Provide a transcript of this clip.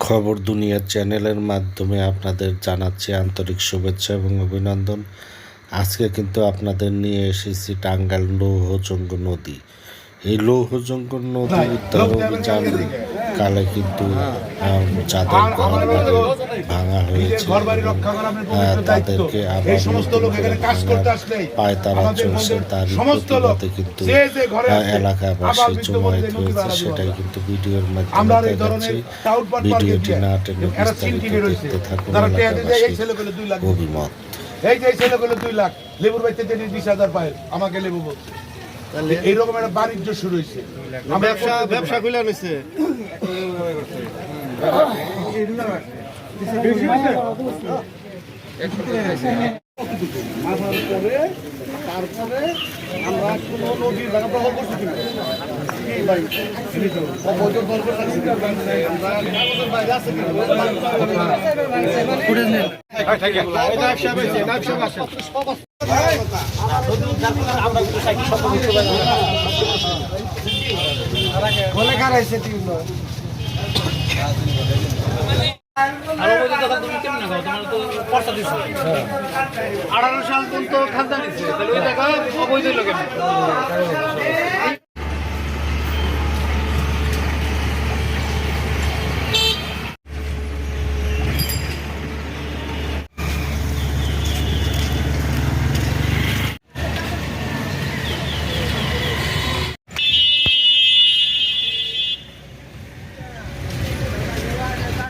খবর দুনিয়া চ্যানেলের মাধ্যমে আপনাদের জানাচ্ছি আন্তরিক শুভেচ্ছা এবং অভিনন্দন। আজকে কিন্তু আপনাদের নিয়ে এসেছি টাঙ্গাইল লৌহজঙ্গ নদী। এই লৌহজঙ্গ নদী উদ্ধার অভিযান কালে কিন্তু যাদের ঘর বাড়ি ভাঙা হয়েছে। আহ, পবিত্র দায়িত্ব। তাদেরকে আবার এই সমস্ত নতুন লোক করে এখানে কাজ করতে ভাঙার আসলে পায় তারা চলছে তার প্রতিবাদে কিন্তু এলাকাবাসী জমায়েত হয়েছে সেটাই কিন্তু ভিডিওর মাধ্যমে দেখাচ্ছি ভিডিওটি না টেনে বিস্তারিত দেখতে থাকুন লাখ। অভিমত। এই যে ছেলেগুলো দুই লাখ লেবুর বাইতে বিশ হাজার পায় আমাকে লেবু বলছে। এইরকম একটা বাণিজ্য শুরু হয়েছে ব্যবসা ব্যবসা। খুলে নিছে তারপরে আমরা কোনো নদীর জায়গা দখল দখল করে আছে। বলে আইছে আঠারো সাল পর্যন্ত খাজনা নিচ্ছে তাহলে ওই টাকা অবৈধ লোকের